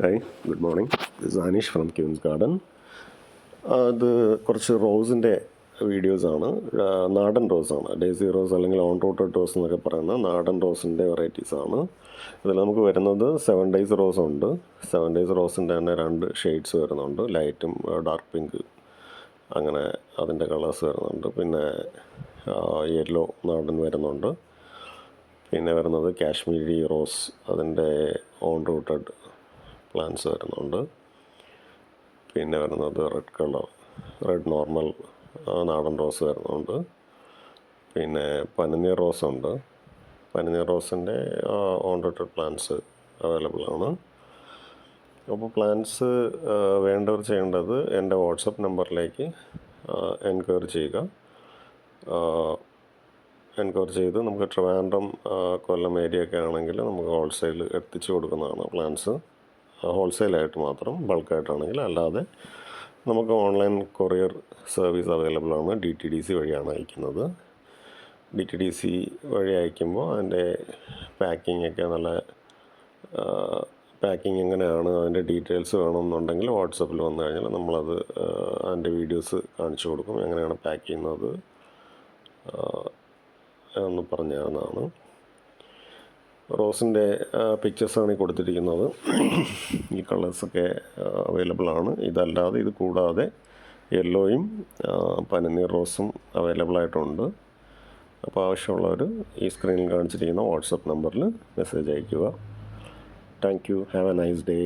Hi good morning this Aneesh from Queens garden അത് കുറച്ച് റോസിന്റെ വീഡിയോസാണ്. നാടൻ റോസാണ്. ഡേസി റോസ് അല്ലെങ്കിൽ ഓൺ റൂട്ടഡ് റോസ് എന്നൊക്കെ പറയുന്ന നാടൻ റോസിന്റെ വെറൈറ്റീസാണ്. ഇതിൽ നമുക്ക് വരുന്നത് സെവൻ ഡേയ്സ് റോസ് ഉണ്ട്. സെവൻ ഡേയ്സ് റോസിന്റെ തന്നെ രണ്ട് ഷെയ്ഡ്സ് വരുന്നുണ്ട്. ലൈറ്റും ഡാർക്ക് പിങ്ക് അങ്ങനെ അതിന്റെ കളേഴ്സ് വരുന്നുണ്ട്. പിന്നെ യെല്ലോ നാടൻ വരുന്നുണ്ട്. പിന്നെ വരുന്നത് കാശ്മീരി റോസ് അതിന്റെ ഓൺ റൂട്ടഡ് പ്ലാന്റ്സ് വരുന്നുണ്ട്. പിന്നെ വരുന്നത് റെഡ് കളർ റെഡ് നോർമൽ നാടൻ റോസ് വരുന്നുണ്ട്. പിന്നെ പനിനീർ റോസ് ഉണ്ട്. പനിനീർ റോസിന്റെ ഓൺ പ്ലാൻസ് അവൈലബിൾ ആണ്. അപ്പോൾ പ്ലാൻസ് വേണ്ടവർ ചെയ്യേണ്ടത് എന്റെ വാട്സപ്പ് നമ്പറിലേക്ക് എൻക്വയറി ചെയ്യുക. എൻക്വയറി ചെയ്ത് നമുക്ക് ട്രിവാൻഡ്രം കൊല്ലം ഏരിയ ഒക്കെ ആണെങ്കിൽ നമുക്ക് ഹോൾസെയിൽ എത്തിച്ചു കൊടുക്കുന്നതാണ് പ്ലാൻസ് ഹോൾസെയിലായിട്ട് മാത്രം ബൾക്കായിട്ടാണെങ്കിൽ അല്ലാതെ നമുക്ക് ഓൺലൈൻ കൊറിയർ സർവീസ് അവൈലബിൾ ആണ്. ഡി ടി ഡി സി വഴിയാണ് അയക്കുന്നത്. ഡി ടി ഡി സി വഴി അയക്കുമ്പോൾ അതിന്റെ പാക്കിംഗ് ഒക്കെ നല്ല പാക്കിംഗ് എങ്ങനെയാണ് അതിന്റെ ഡീറ്റെയിൽസ് വേണമെന്നുണ്ടെങ്കിൽ വാട്സപ്പിൽ വന്നു കഴിഞ്ഞാൽ നമ്മളത് അതിന്റെ വീഡിയോസ് കാണിച്ചു കൊടുക്കും. എങ്ങനെയാണ് പാക്ക് ചെയ്യുന്നത് എന്ന് പറഞ്ഞു തരുന്നതാണ്. റോസിന്റെ പിക്ചേഴ്സാണ് ഈ കൊടുത്തിരിക്കുന്നത്. ഈ കളേഴ്സൊക്കെ അവൈലബിൾ ആണ്. ഇതല്ലാതെ ഇത് കൂടാതെ യെല്ലോയും പനിനീർ റോസും അവൈലബിൾ ആയിട്ടുണ്ട്. അപ്പോൾ ആവശ്യമുള്ളവർ ഈ സ്ക്രീനിൽ കാണിച്ചിരിക്കുന്ന വാട്സപ്പ് നമ്പറിൽ മെസ്സേജ് അയയ്ക്കുക. Thank you have a nice day